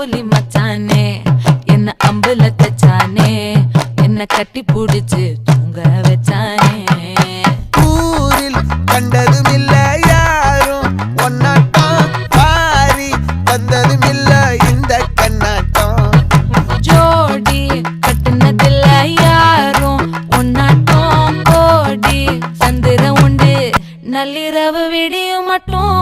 அம்புலி மச்சானே என்ன அம்புல தச்சானே என்ன கட்டி பிடிச்சு தூங்க வச்சானே. ஊரில் கண்டதும் இல்ல யாரும் ஒன்னாட்டம் பாரி வந்ததும் இல்ல இந்த கண்ணாட்டம். ஜோடி கட்டுனதில்ல யாரும் ஒன்னாட்டம் கோடி சந்திரம் உண்டு. நள்ளிரவு விடியும் மட்டும்.